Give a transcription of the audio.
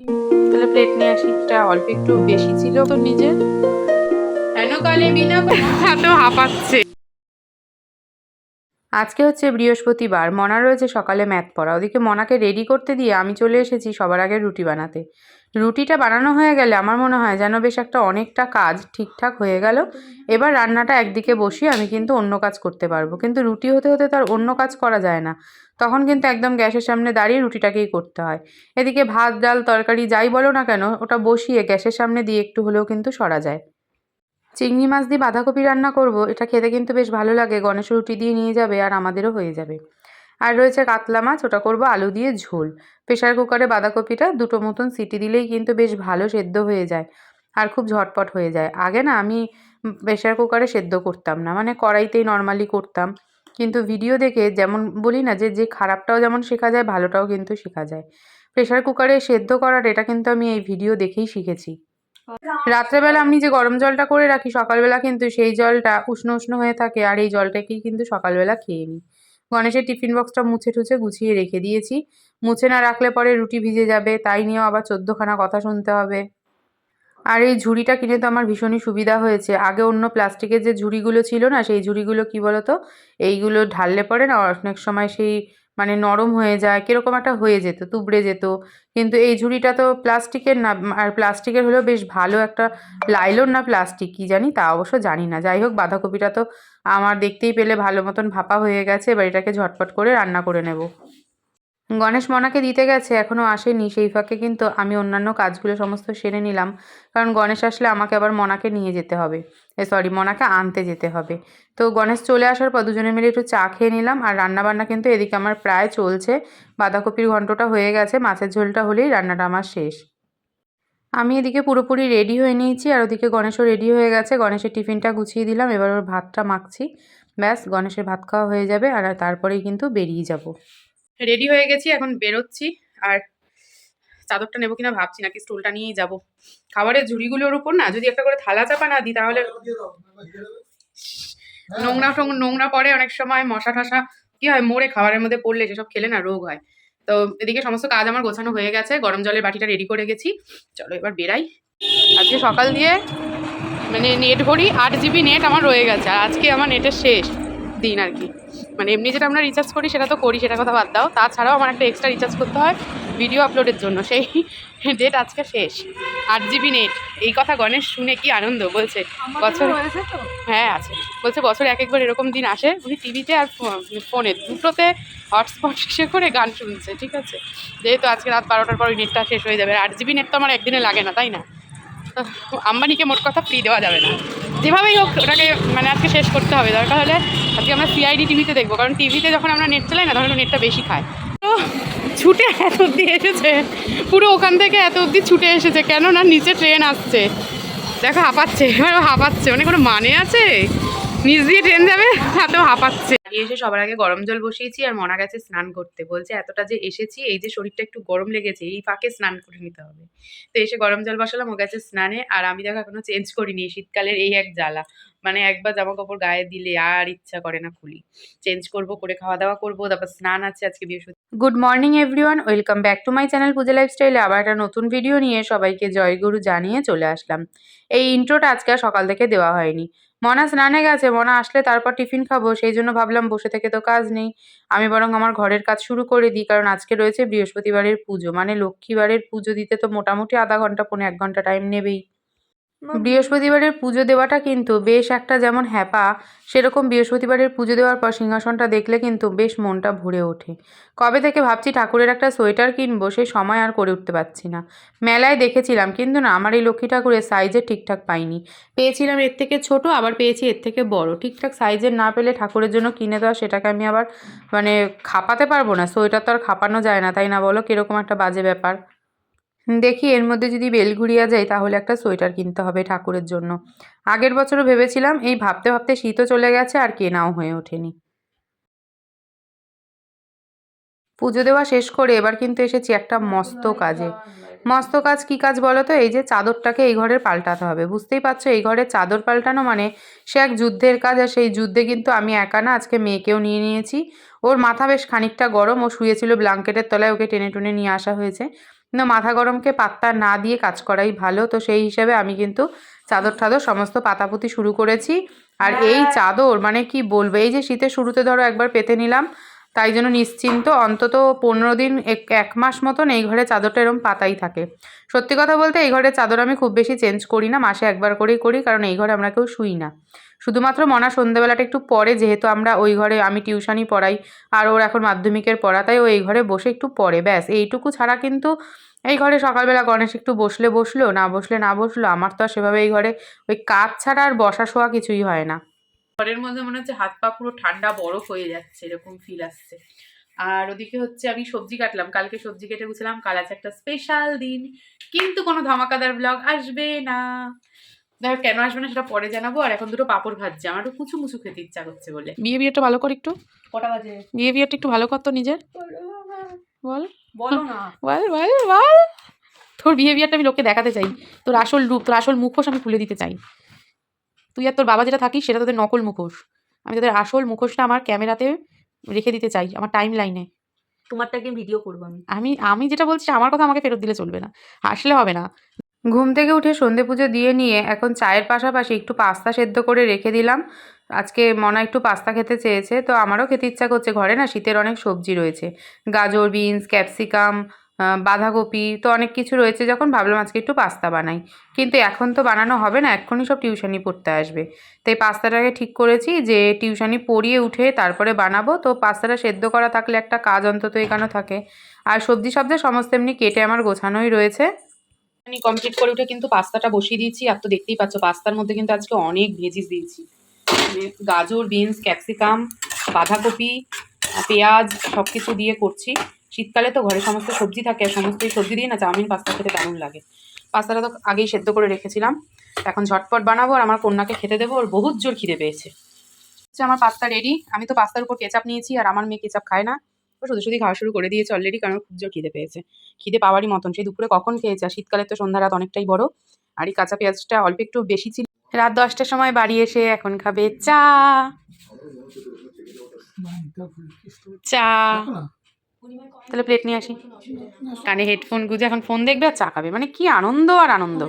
তাহলে প্লেট নিয়ে আসি। এটা অল্প একটু বেশি ছিল তো নিজের। কেন কালে বিনা এত হাঁপাচ্ছে। আজকে হচ্ছে বৃহস্পতিবার। মনা রয়েছে সকালে ম্যাথ পড়া। ওদিকে মনাকে রেডি করতে দিয়ে আমি চলে এসেছি সবার আগে রুটি বানাতে। রুটিটা বানানো হয়ে গেলে আমার মনে হয় যেন বেশ একটা অনেকটা কাজ ঠিকঠাক হয়ে গেল। এবার রান্নাটা একদিকে বসিয়ে আমি কিন্তু অন্য কাজ করতে পারব। কিন্তু রুটি হতে হতে তার অন্য কাজ করা যায় না। তখন কিন্তু একদম গ্যাসের সামনে দাঁড়িয়ে রুটিটাকেই করতে হয়। এদিকে ভাত, ডাল, তরকারি যাই বলো না কেন, ওটা বসিয়ে গ্যাসের সামনে দিয়ে একটু হলেও কিন্তু সরা যায়। চিংড়ি মাছ দিয়ে বাঁধাকপি রান্না করব, এটা খেতে কিন্তু বেশ ভালো লাগে। গণেশ রুটি দিয়ে নিয়ে যাবে আর আমাদেরও হয়ে যাবে। আর রয়েছে কাতলা মাছ, ওটা করব আলু দিয়ে ঝোল। প্রেশার কুকারে বাঁধাকপিটা দুটো মতন সিটি দিলেই কিন্তু বেশ ভালো সেদ্ধ হয়ে যায় আর খুব ঝটপট হয়ে যায়। আগে না আমি প্রেশার কুকারে সেদ্ধ করতাম না মানে কড়াইতেই নর্মালি করতাম। কিন্তু ভিডিও দেখে যেমন বলি না যে যে খারাপটাও যেমন শেখা যায়, ভালোটাও কিন্তু শেখা যায়। প্রেশার কুকারে সেদ্ধ করার এটা কিন্তু আমি এই ভিডিও দেখেই শিখেছি। রাত্রেবেলা আমি যে গরম জলটা করে রাখি, সকালবেলা কিন্তু সেই জলটা উষ্ণ উষ্ণ হয়ে থাকে আর এই জলটাকেই কিন্তু সকালবেলা খেয়ে নিই। গণেশের টিফিন বক্সটা মুছে টুছে গুছিয়ে রেখে দিয়েছি। মুছে না রাখলে পরে রুটি ভিজে যাবে, তাই নিয়েও আবার চোদ্দখানা কথা শুনতে হবে। আর এই ঝুড়িটা কিনে তো আমার ভীষণই সুবিধা হয়েছে। আগে অন্য প্লাস্টিকের যে ঝুড়িগুলো ছিল না, সেই ঝুড়িগুলো কি বলতো? এইগুলো ঢাললে পরে না অনেক সময় সেই মানে নরম হয়ে যায়, কীরকম একটা হয়ে যেত, তুবড়ে যেত। কিন্তু এই ঝুড়িটা তো প্লাস্টিকের না, আর প্লাস্টিকের হলেও বেশ ভালো একটা লাইলন না প্লাস্টিক, কী জানি? তা অবশ্য জানি না। যাই হোক, বাঁধাকপিটা তো আমার দেখতেই পেলে ভালো মতন ভাপা হয়ে গেছে, এবার এটাকে ঝটপট করে রান্না করে নেব। গণেশ মনাকে দিতে গেছে এখনও আসেনি। সেই ফাঁকে কিন্তু আমি অন্যান্য কাজগুলো সমস্ত সেরে নিলাম। কারণ গণেশ আসলে আমাকে আবার মনাকে নিয়ে যেতে হবে। এ সরি মনাকে আনতে যেতে হবে। তো গণেশ চলে আসার পর দুজনে মিলে একটু চা খেয়ে নিলাম। আর রান্নাবান্না কিন্তু এদিকে আমার প্রায় চলছে। বাঁধাকপির ঘন্টটা হয়ে গেছে, মাছের ঝোলটা হলেই রান্নাটা আমার শেষ। আমি এদিকে পুরোপুরি রেডি হয়ে নিয়েছি, আর ওদিকে গণেশও রেডি হয়ে গেছে। গণেশের টিফিনটা গুছিয়ে দিলাম, এবার ওর ভাতটা মাখছি। ব্যাস, গণেশের ভাত খাওয়া হয়ে যাবে, আর তারপরেই কিন্তু বেরিয়ে যাব। রেডি হয়ে গেছি, এখন বেরোচ্ছি। আর চাদরটা নেব কিনা ভাবছি, নাকি স্টুলটা নিয়েই যাব। খাবারের ঝুড়িগুলোর উপর না, যদি একটা করে থালা চাপা না দিই, তাহলে নোংরা নোংরা পড়ে অনেক সময় মশা টশা কি হয় মোড়ে খাবারের মধ্যে পড়লে সেসব খেলে না রোগ হয়। তো এদিকে সমস্ত কাজ আমার গোছানো হয়ে গেছে, গরম জলের বাটিটা রেডি করে গেছি। চলো এবার বেরাই। আজকে সকাল দিয়ে মানে নেট ভরি আট জিবি নেট আমার রয়ে গেছে, আর আজকে আমার নেটের শেষ। দিন আর কি। মানে এমনি যেটা আমরা রিচার্জ করি সেটা তো করি সেটা কথা বাদ দাও। তাছাড়াও আমার একটা এক্সট্রা রিচার্জ করতে হয় ভিডিও আপলোডের জন্য। সেই ডেট আজকে শেষ। আট জিবি নেট এই কথা গণেশ শুনে কি আনন্দ? বলছে বছর হ্যাঁ আছে। বলছে বছরে এক একবার এরকম দিন আসে। উনি টিভিতে আর ফোনে দুটোতে হটস্পট শেষে করে গান শুনছে ঠিক আছে? যেহেতু আজকে রাত বারোটার পর ওই নেটটা শেষ হয়ে যাবে। আর আট জিবি নেট তো আমার একদিনে লাগে না তাই না? তো আম্বানিকে মোট কথা ফ্রি দেওয়া যাবে না। যেভাবেই হোক, ওটাকে মানে আজকে শেষ করতে হবে। দরকার হলে আজকে আমরা সিআইডি টিভিতে দেখব, কারণ টিভিতে যখন আমরা নেট চালাই না, তখন নেটটা বেশি খায়। তো ছুটে এত অব্দি এসেছে, পুরো ওখান থেকে এত অব্দি ছুটে এসেছে কেন না নিচে ট্রেন আসছে। দেখো হাঁপাচ্ছে এবার হাঁপাচ্ছে মানে কোনো মানে আছে? নিজ দিয়ে ট্রেন যাবে হাতেও হাঁপাচ্ছে। বাড়ি এসে সবার আগে গরম জল বসিয়েছি আর মনা গেছে স্নান করতে। বলছে, এতটা যে এসেছি, এই যে শরীরটা একটু গরম লেগেছে, এই ফাঁকে স্নান করে নিতে হবে। তো এসে গরম জল বসালাম, ও গেছে স্নানে, আর আমি দেখো এখনও চেঞ্জ করিনি শীতকালের এই এক জ্বালা। মানে একবার জামা কাপড় গায়ে দিলে আর ইচ্ছা করে না খুলি। চেঞ্জ করব, করে খাওয়া দাওয়া করব, তারপর স্নান আছে আজকে বৃহস্পতি good morning everyone welcome back to my channel Puja লাইফস্টাইলে আবার একটা নতুন ভিডিও নিয়ে সবাইকে জয়গুরু জানিয়ে চলে আসলাম। এই ইন্ট্রোটা আজকে সকাল থেকে দেওয়া হয়নি। মনা স্নানে গেছে, মনা আসলে তারপর টিফিন খাব, সেই জন্য ভাবলাম বসে থেকে তো কাজ নেই। আমি বরং আমার ঘরের কাজ শুরু করে দিই, কারণ আজকে রয়েছে বৃহস্পতিবারের পুজো মানে লক্ষ্মীবারের পুজো দিতে তো মোটামুটি আধা ঘণ্টা, পৌনে এক ঘণ্টা টাইম নেবেই। বৃহস্পতিবারের পুজো দেওয়াটা কিন্তু বেশ একটা যেমন হ্যাপা, সেরকম বৃহস্পতিবারের পুজো দেওয়ার পর সিংহাসনটা দেখলে কিন্তু বেশ মনটা ভরে ওঠে। কবে থেকে ভাবছি ঠাকুরের একটা সোয়েটার কিনবো, সে সময় আর করে উঠতে পারছি না। মেলায় দেখেছিলাম, কিন্তু না, আমার এই লক্ষ্মী ঠাকুরের সাইজে ঠিকঠাক পাইনি। পেয়েছিলাম এর থেকে ছোট, আবার পেয়েছি এর থেকে বড়। ঠিকঠাক সাইজের না পেলে ঠাকুরের জন্য কিনে দেওয়া, সেটাকে আমি আবার মানে খাপাতে পারব না। সোয়েটার তো আর খাপানো যায় না, তাই না বলো? কীরকম একটা বাজে ব্যাপার। দেখি এর মধ্যে যদি বেলঘুরিয়া যায় তাহলে একটা সোয়েটার কিনতে হবে ঠাকুরের জন্য। আগের বছরও ভেবেছিলাম এই ভাবতে ভাবতে শীতও চলে গেছে আর কেনাও হয়ে ওঠেনি। পুজো দেওয়া শেষ করে এবার কিন্তু এসেছি একটা মস্ত কাজে। মস্ত কাজ কি কাজ বলো তো? এই যে চাদরটাকে এই ঘরের পাল্টাতে হবে। বুঝতেই পারছ, এই ঘরের চাদর পাল্টানো মানে সে এক যুদ্ধের কাজ আর সেই যুদ্ধে কিন্তু আমি একা না, আজকে মেয়েকেও নিয়ে নিয়েছি। ওর মাথা বেশ খানিকটা গরম, ও শুয়েছিল ব্ল্যাঙ্কেটের তলায়, ওকে টেনে টুনে নিয়ে আসা হয়েছে। না মাথা গরমকে পাত্তা না দিয়ে কাজ করাই ভালো। তো সেই হিসেবে আমি কিন্তু চাদর ঠাদর সমস্ত পাতাপুতি শুরু করেছি। আর এই চাদর মানে কি বলব এই যে শীতের শুরুতে ধরো একবার পেতে নিলাম তাই জন্য নিশ্চিন্ত। অন্তত পনেরো দিন, এক মাস মতন এই ঘরে চাদরটা এরকম পাতাই থাকে। সত্যি কথা বলতে এই ঘরের চাদর আমি খুব বেশি চেঞ্জ করি না, মাসে একবার করেই করি, কারণ এই ঘরে আমরা কেউ শুই না। শুধুমাত্র মনা সন্ধ্যেবেলাটা একটু পরে, যেহেতু আমরা ওই ঘরে, আমি টিউশনই পড়াই, আর ওর এখন মাধ্যমিকের পড়া, তাই ও এই ঘরে বসে একটু পড়ে, ব্যাস। এইটুকু ছাড়া কিন্তু এই ঘরে সকালবেলা গণেশ একটু বসলে বসল, না বসলে না বসল, আমার তো আর সেভাবে এই ঘরে ওই কাজ ছাড়া আর বসা শোয়া কিছুই হয় না। ঘরের মধ্যে মনে হচ্ছে হাত পা পুরো ঠান্ডা বরফ হয়ে যাচ্ছে এরকম ফিল আসছে। আর ওদিকে হচ্ছে আমি সবজি কাটলাম কালকে সবজি কেটে গুছিলাম কাল আছে একটা স্পেশাল দিন কিন্তু কোনো ধামাকাদার ব্লগ আসবে না। দেখো কেন আসবে না সেটা পরে জানাব আর এখন দুটো পাপড় ভাজছে আমার একটু কুচু মুচু খেতে ইচ্ছা করছে বলে। বিহেভিয়ারটা ভালো কর একটু? কটা বাজে? বিহেভিয়ারটা একটু ভালো কর তো নিজের। বল। বলো না। বল বল বল। তোর বিহেভিয়ারটা আমি লোককে দেখাতে চাই। তোর আসল রূপ তোর আসল মুখোশ আমি খুলে দিতে চাই। তুই আর তোর বাবা যেটা থাকিস সেটা তোদের নকল মুখোশ। আমি তোদের আসল মুখোশটা আমার ক্যামেরাতে রেখে দিতে চাই আমার টাইম লাইনে তোমারটা একদিন ভিডিও করব আমি? আমি আমি যেটা বলছি আমার কথা আমাকে ফেরত দিলে চলবে না। আসলে হবে না। ঘুম থেকে উঠে সন্ধে পুজো দিয়ে নিয়ে এখন চায়ের পাশাপাশি একটু পাস্তা সেদ্ধ করে রেখে দিলাম। আজকে মনা একটু পাস্তা খেতে চেয়েছে তো আমারও খেতে ইচ্ছা করছে। ঘরে না শীতের অনেক সবজি রয়েছে। গাজর বিনস ক্যাপসিকাম বাঁধাকপি তো অনেক কিছু রয়েছে যখন ভাবলাম আজকে একটু পাস্তা বানাই। কিন্তু এখন তো বানানো হবে না, এক্ষুনি সব টিউশনি পড়তে আসবে। তাই পাস্তাটাকে ঠিক করেছি যে টিউশনি পড়িয়ে উঠে তারপরে বানাবো। তো পাস্তাটা সেদ্ধ করা থাকলে একটা কাজ অন্তত এখানে থাকে। আর সবজি সবজি সমস্ত এমনি কেটে আমার গোছানোই রয়েছে। কমপ্লিট করে উঠে কিন্তু পাস্তাটা বসিয়ে দিয়েছি। আর তো দেখতেই পাচ্ছ, পাস্তার মধ্যে কিন্তু আজকে অনেক ভেজিস দিয়েছি। গাজর, বিনস, ক্যাপসিকাম, বাঁধাকপি, পেঁয়াজ সব কিছু দিয়ে করছি। শীতকালে তো ঘরে সমস্ত সবজি থাকে আর সমস্ত সবজি দিয়ে না চাউমিন পাস্তা খেতে দারুণ লাগে। পাস্তাটা তো আগেই সেদ্ধ করে রেখেছিলাম। এখন ঝটপট বানাবো আর আমার কন্যাকে খেতে দেবো ওর বহুত জোর খিদে পেয়েছে। হচ্ছে আমার পাস্তা রেডি আমি তো পাস্তার উপর কেচাপ নিয়েছি আর আমার মেয়ে কেচাপ খায় না। ও শুধু শুধু খাওয়া শুরু করে দিয়েছে অলরেডি কারণ খুব জোর খিদে পেয়েছে। খিদে পাওয়ারই মতন। সেই দুপুরে কখন খেয়েছে? আর শীতকালে তো সন্ধ্যা রাত অনেকটাই বড়। আর এই কাঁচা পেঁয়াজটা অল্প একটু বেশি ছিল। রাত দশটার সময় বাড়ি এসে এখন খাবে চা। চা। তাহলে প্লেট নিয়ে আসি। কানে হেডফোন গুঁজে এখন ফোন দেখবে আর চাকাবে। মানে কি আনন্দ আর আনন্দ।